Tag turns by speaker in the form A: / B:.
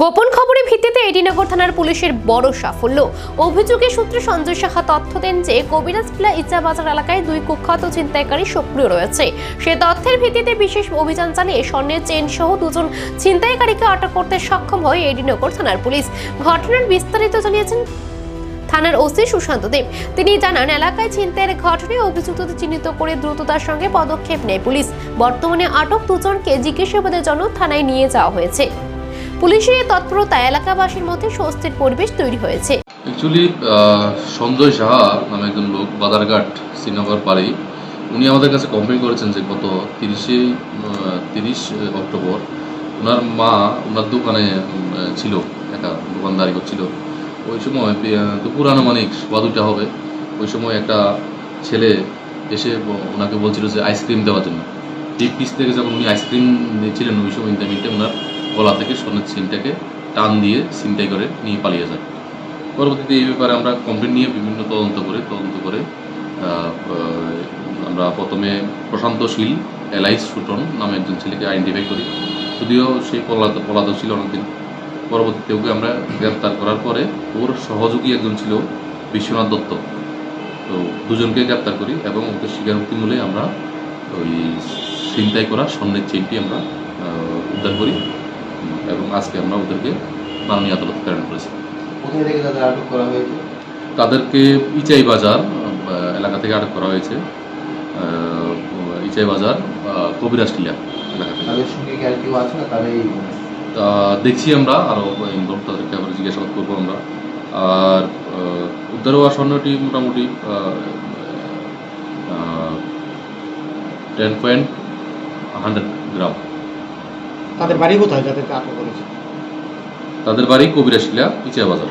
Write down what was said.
A: গোপন খবরের ভিত্তিতে এডিনগর থানার পুলিশের বড় সাফল্য। অভিযোগের সূত্রে সঞ্জয় শাখা তথ্য দেন যে কবিরাজকিলা ইচ্ছাবাজার এলাকায় দুই কুখ্যাত ছিনতাইকারী সক্রিয় রয়েছে। সে তথ্যের ভিত্তিতে বিশেষ অভিযান চালিয়ে স্বর্ণের চেন সহ দুজন ছিনতাইকারীকে আটক করতে সক্ষম হয় এডিনগর থানার পুলিশ। ঘটনার বিস্তারিত জানিয়েছেন থানার ওসি সুশান্ত দেব। তিনি জানান, এলাকায় ছিনতাইয়ের ঘটনায় অভিযুক্তদের চিহ্নিত করে দ্রুততার সঙ্গে পদক্ষেপ নেয় পুলিশ। বর্তমানে আটক দুজনকে জিজ্ঞাসাবাদের জন্য থানায় নিয়ে যাওয়া হয়েছে। পুলিশের এই তৎপরতা এলাকাবাসীর মধ্যে স্বস্তির পরিবেশ তৈরি হয়েছে।
B: অ্যাকচুয়ালি সঞ্জয় সাহা নামে একজন লোক বাদারঘাট শ্রীনগর পাড়ি উনি আমাদের কাছে কমপ্লেন করেছেন যে গত তিরিশে তিরিশ অক্টোবর ওনার মা, ওনার দোকানে ছিল একটা দোকানদারি করছিল। ওই সময় দুপুর আনুমানিক সোয়া দুইটা হবে, ওই সময় একটা ছেলে এসে ওনাকে বলছিল যে আইসক্রিম দেওয়ার জন্য। ডিপ পিস থেকে যখন উনি আইসক্রিম দিচ্ছিলেন ওই সময় ইন্টারমিটে ওনার গলা থেকে স্বর্ণের সিমটাকে টান দিয়ে সিমটাই করে নিয়ে পালিয়ে যায়। পরবর্তীতে এই ব্যাপারে আমরা কমপ্লেন নিয়ে বিভিন্ন তদন্ত করে তদন্ত করে আমরা প্রথমে প্রশান্ত শীল, এলাইস সুটন নামে একজন ছেলেকে আইডেন্টিফাই করি। যদিও সেই পলাত, পলাতক ছিল অনেকদিন। পরবর্তীতে ওকে আমরা গ্রেপ্তার করার পরে ওর সহযোগী একজন ছিল বিশ্বনাথ দত্ত। তো দুজনকে গ্রেপ্তার করি এবং ওকে স্বীকারোক্তি মূলে আমরা ওই ছিনতাই করা স্বর্ণের চেনটি আমরা উদ্ধার করি। এবং আজকে আমরা ওদেরকে মাননীয় আদালত প্রেরণ করেছি। তাদেরকে ইচাই বাজার এলাকা থেকে আটক করা হয়েছে। ইচাই বাজার আহ, কবিরাজ টিলা এলাকা থেকে।
C: তাদের সঙ্গে কি আছে না? তারাই
B: তা দেখছি আমরা আরও ইনভলভ তাদেরকে আবার জিজ্ঞাসাবাদ করব আমরা। আর উদ্ধার হওয়া স্বর্ণটি মোটামুটি টেন পয়েন্ট হান্ড্রেড গ্রাম।
D: তাদের বাড়ি কোথায় যাদেরকে আটক করেছে?
B: তাদের বাড়ি কবিরাশিলা ইচিয়া বাজার।